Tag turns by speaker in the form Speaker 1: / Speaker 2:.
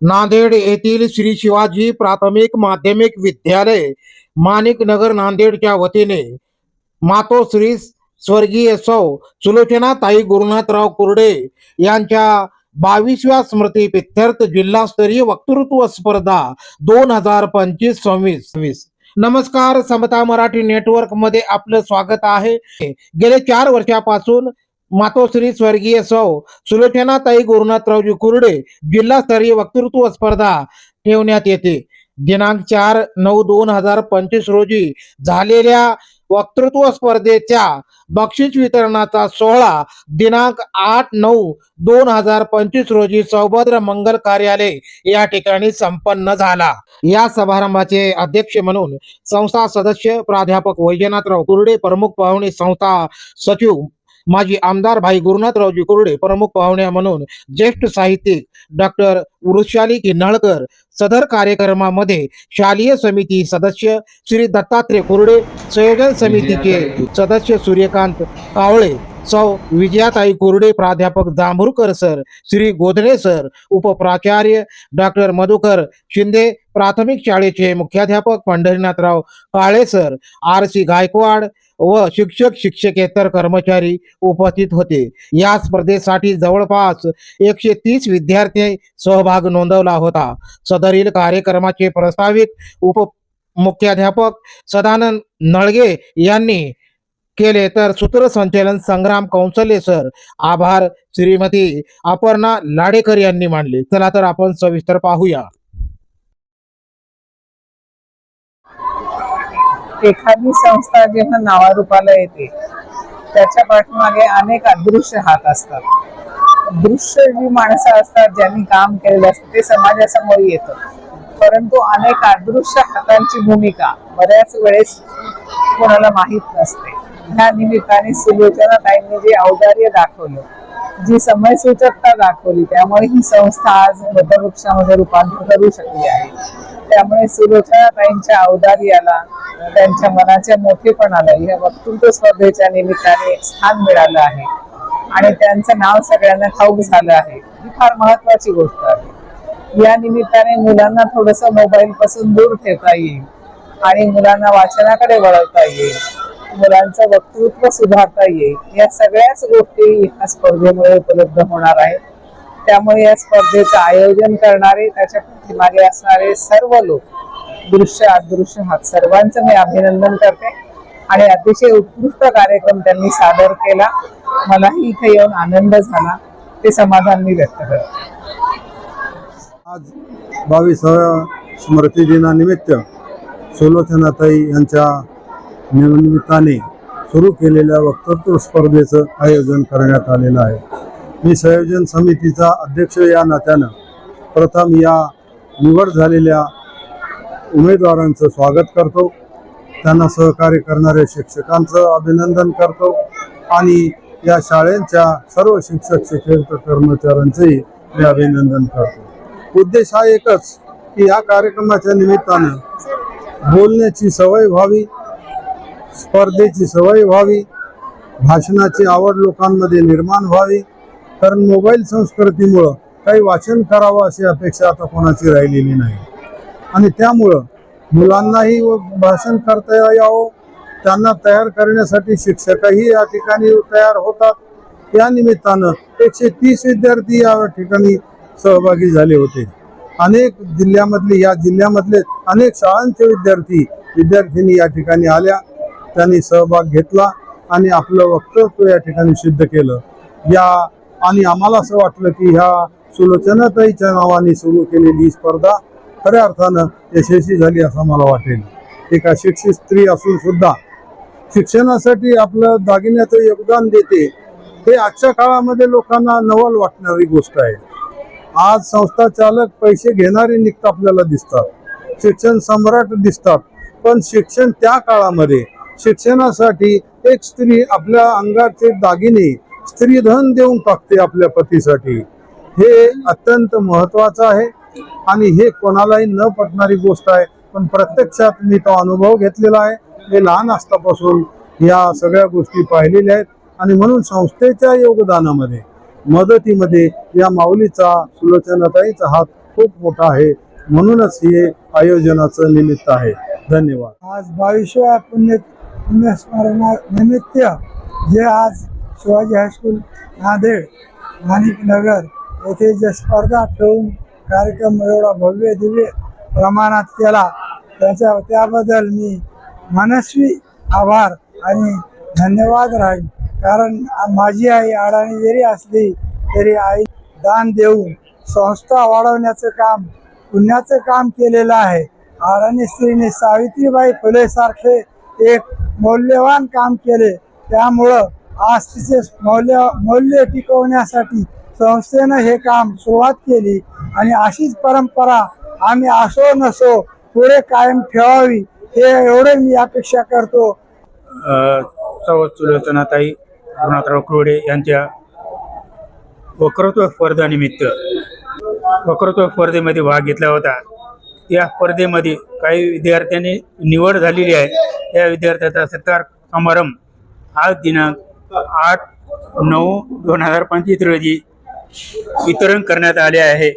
Speaker 1: नांदेड येथील श्री शिवाजी प्राथमिक माध्यमिक विद्यालय माणिक नगर नांदेडच्या वतीने मातोश्री स्वर्गीय सौ सुलोचना ताई गुरुनाथराव कुर्डे यांच्या बावीसव्या स्मृती पित्यर्थ जिल्हास्तरीय वक्तृत्व स्पर्धा दोन हजार पंचवीस सव्वीस. नमस्कार समता मराठी नेटवर्कमध्ये आपलं स्वागत आहे. गेले चार वर्षापासून मातोश्री स्वर्गीय सौ सुलोचनाताई गुरुनाथरावजी कुरडे जिल्हास्तरीय वक्तृत्व स्पर्धा ठेवण्यात येते. दिनांक चार नऊ दोन हजार पंचवीस रोजी झालेल्या वक्तृत्व स्पर्धेच्या बक्षीस वितरणाचा सोहळा दिनांक आठ नऊ दोन हजार पंचवीस रोजी सौभद्र मंगल कार्यालय या ठिकाणी संपन्न झाला. या समारंभाचे अध्यक्ष म्हणून संस्था सदस्य प्राध्यापक वैजनाथराव कुर्डे प्रमुख पाहुणे संस्था सचिव माजी आमदार भाई गुरुनाथरावजी कुर्डे प्रमुख पाहुण्या म्हणून ज्येष्ठ साहित्यिक डॉक्टर वृषाली किन्हाळकर सदर कार्यक्रमामध्ये शालेय समिती सदस्य श्री दत्तात्रय कुर्डे संयोजन समितीचे सदस्य सूर्यकांत कावळे सौ विजयाताई कुरडे प्राध्यापक जांभूरकर सर श्री गोधडे सर उपप्राचार्य डॉक्टर मधुकर शिंदे प्राथमिक शाळेचे मुख्याध्यापक Pandharinathrao Kale sir R C Gaikwad व शिक्षक शिक्षकेतर कर्मचारी उपस्थित होते. या स्पर्धेसाठी जवळपास एकशे तीस विद्यार्थी सहभाग नोंदवला होता. सदरील कार्यक्रमाचे प्रस्तावित उप मुख्याध्यापक सदानंद नळगे यांनी केले तर सूत्रसंचालन संग्राम कौंसले सर. आभार श्रीमती अपर्णा लाडेकर यांनी मांडले. चला तर आपण सविस्तर पाहूया.
Speaker 2: एखादी संस्था जेव्हा नावारूपाला येते त्याच्या पाठीमागे अनेक अदृश्य हात असतात. दृश्य जी माणसं असतात ज्यांनी काम केलेलं असतं ते समाजासमोर येतं. परंतु अनेक अदृश्य हातांची भूमिका बऱ्याच वेळेस कोणाला माहीत नसते. ह्या निमित्ताने सुलोचना ताईंनी जे औदार्य दाखवलं जी समय सूचकता दाखवली त्यामुळे ही संस्था आज वटवृक्षामध्ये रूपांतर करू शकली आहे. त्यामुळे सुलोचना ताईंच्या औदार्याला त्यांच्या मनाच्या मोठेपणाला ह्या वक्तृत्व स्पर्धेच्या निमित्ताने स्थान मिळालं आहे. आणि त्यांचं नाव सगळ्यांना ठाऊक झालं आहे. ही फार महत्वाची गोष्ट आहे. या निमित्ताने मुलांना थोडस मोबाईल पासून दूर ठेवता येईल आणि मुलांना वाचनाकडे वळवता येईल. मुलांचं वक्तृत्व सुधारता येईल. या सगळ्याच गोष्टी या स्पर्धेमुळे उपलब्ध होणार आहेत. त्यामुळे या स्पर्धेचं आयोजन करणारे त्याच्या पाठीमागे असणारे सर्व लोक दृश्य अदृश्य हात सर्वांचं मी अभिनंदन करते. आणि अतिशय उत्कृष्ट कार्यक्रम त्यांनी सादर केला. मलाही इथे येऊन आनंद झाला. ते समाधान मी व्यक्त करते.
Speaker 3: आज बावीसाव्या स्मृती दिनानिमित्त सुलोचनाताई यांच्या निमित्ताने सुरू केलेल्या वक्तृत्व स्पर्धेचं आयोजन करण्यात आलेलं आहे. मी संयोजन समितीचा अध्यक्ष या नात्यानं प्रथम या निवड झालेल्या उमेदवारांचं स्वागत करतो. त्यांना सहकार्य करणाऱ्या शिक्षकांचं अभिनंदन करतो आणि या शाळेच्या सर्व शिक्षक शिक्षक कर्मचाऱ्यांचंही मी अभिनंदन करतो. उद्देश हा एकच की या कार्यक्रमाच्या निमित्तानं बोलण्याची सवय व्हावी स्पर्धेची सवय व्हावी भाषणाची आवड लोकांमध्ये निर्माण व्हावी कारण मोबाईल संस्कृतीमुळं काही वाचन करावं अशी अपेक्षा आता कोणाची राहिलेली नाही. आणि त्यामुळं मुलांनाही व भाषण करता यावं त्यांना तयार करण्यासाठी शिक्षकही या ठिकाणी तयार होतात. या निमित्तानं एकशे तीस विद्यार्थी या ठिकाणी सहभागी झाले होते. अनेक जिल्ह्यामधले या जिल्ह्यामधले अनेक शाळांचे विद्यार्थी विद्यार्थिनी या ठिकाणी आल्या. त्यांनी सहभाग घेतला आणि आपलं वक्तव्य या ठिकाणी सिद्ध केलं. या आणि आम्हाला असं वाटलं की ह्या सुलोचनाताईच्या नावाने सुरू केलेली ही स्पर्धा खऱ्या अर्थानं यशस्वी झाली असं मला वाटेल. एक अशिक्षित स्त्री असून सुद्धा शिक्षणासाठी आपलं दागिन्याचं योगदान देते हे आजच्या काळामध्ये लोकांना नवल वाटणारी गोष्ट आहे. आज संस्था चालक पैसे घेणारे निघत आपल्याला दिसतात. शिक्षण सम्राट दिसतात. पण शिक्षण त्या काळामध्ये शिक्षणासाठी एक स्त्री आपल्या अंगाचे दागिने स्त्रीधन देऊन टाकते आपल्या पतीसाठी. हे अत्यंत महत्वाचं आहे आणि हे कोणालाही न पटणारी गोष्ट आहे. पण प्रत्यक्षात मी तो अनुभव घेतलेला आहे. हे लहान असतापासून या सगळ्या गोष्टी पाहिलेल्या आहेत आणि म्हणून संस्थेच्या योगदानामध्ये मदतीमध्ये या माऊलीचा सुलोचनाताईचा हात खूप मोठा आहे. म्हणूनच हे आयोजनाचं निमित्त आहे. धन्यवाद.
Speaker 4: आज बावीसव्या पुण्य पुण्यस्मरणा निमित्त जे आज शिवाजी हायस्कूल नांदेड माणिक नगर येथे जे स्पर्धा ठेवून कार्यक्रम एवढा भव्य दिव्य प्रमाणात केला त्याच्या त्याबद्दल मी मनस्वी आभार आणि धन्यवाद राहील. कारण माझी आई अडाणी जरी असली तरी आई दान देऊन संस्था वाढवण्याचं काम पुण्याचं काम केलेलं आहे. अडाणी स्त्रीने सावित्रीबाई फुले सारखे एक मौल्यवान काम केले. त्यामुळं आज तिचे मौल्य मौल्य टिकवण्यासाठी संस्थेनं हे काम सुरुवात केली आणि अशीच परंपरा आम्ही असो नसो पुढे कायम ठेवावी हे एवढे मी अपेक्षा करतो.
Speaker 5: सर्व सुलोचनाताई गुरुनाथराव कुरडे यांच्या वक्रत्व स्पर्धानिमित्त वक्रत्व स्पर्धेमध्ये भाग घेतला होता. या स्पर्धेमध्ये काही विद्यार्थ्यांनी निवड झालेली आहे. त्या विद्यार्थ्याचा सत्कार समारंभ आज दिनांक आठ नऊ दोन हजार पंचवीस रोजी वितरण करण्यात आले आहे.